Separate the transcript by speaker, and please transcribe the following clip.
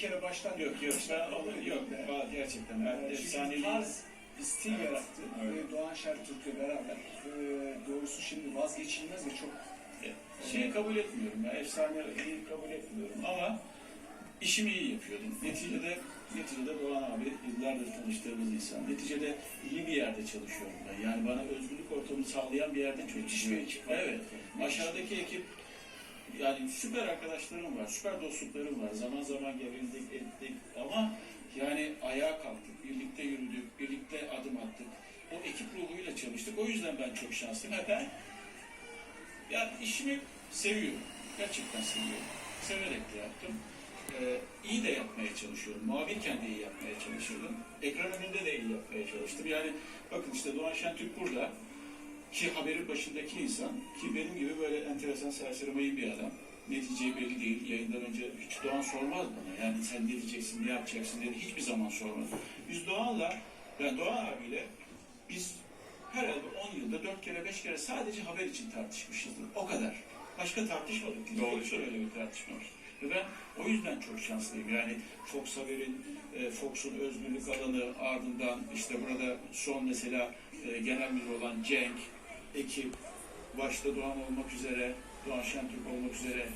Speaker 1: kere baştan
Speaker 2: Yok yok ben onu yok ben gerçekten ben
Speaker 1: çünkü
Speaker 2: efsanevi
Speaker 1: tarz bir stil
Speaker 2: Evet,
Speaker 1: yarattı.
Speaker 2: evet.
Speaker 1: Ve Doğan Şentürk'le beraber. Ee, doğrusu şimdi vazgeçilmez ve çok
Speaker 2: şeyi kabul etmiyorum ya efsaneyi kabul etmiyorum ama işimi iyi yapıyordum. Neticede neticede Doğan abi yıllardır tanıştığımız insan. Neticede iyi bir yerde çalışıyorum ben. Yani bana özgürlük ortamını sağlayan bir yerde çalışıyorum. Evet. Aşağıdaki ekip yani süper arkadaşlarım var, süper dostluklarım var. Zaman zaman gerildik, ettik ama yani ayağa kalktık, birlikte yürüdük, birlikte adım attık. O ekip ruhuyla çalıştık. O yüzden ben çok şanslıyım. Ha, ben yani işimi seviyorum. Gerçekten seviyorum. Severek de yaptım. Ee, iyi de yapmaya çalışıyorum. Muhabirken de iyi yapmaya çalışıyordum. Ekran önünde de iyi yapmaya çalıştım. Yani bakın işte Doğan Şentürk burada ki haberin başındaki insan ki benim gibi böyle enteresan serserimayı bir adam. Netice belli değil. Yayından önce hiç Doğan sormaz bana. Yani sen ne diyeceksin, ne yapacaksın dedi. Hiçbir zaman sormaz. Biz Doğan'la, ben Doğan abiyle biz herhalde 10 yılda 4 kere 5 kere sadece haber için tartışmışızdır. O kadar. Başka tartışmadık. Doğru. Bir tartışmamız. Ve ben o yüzden çok şanslıyım. Yani Fox Haber'in, e, Fox'un özgürlük alanı ardından işte burada son mesela e, genel müdür olan Cenk, ekip, başta Doğan olmak üzere, Doğan Şentürk olmak üzere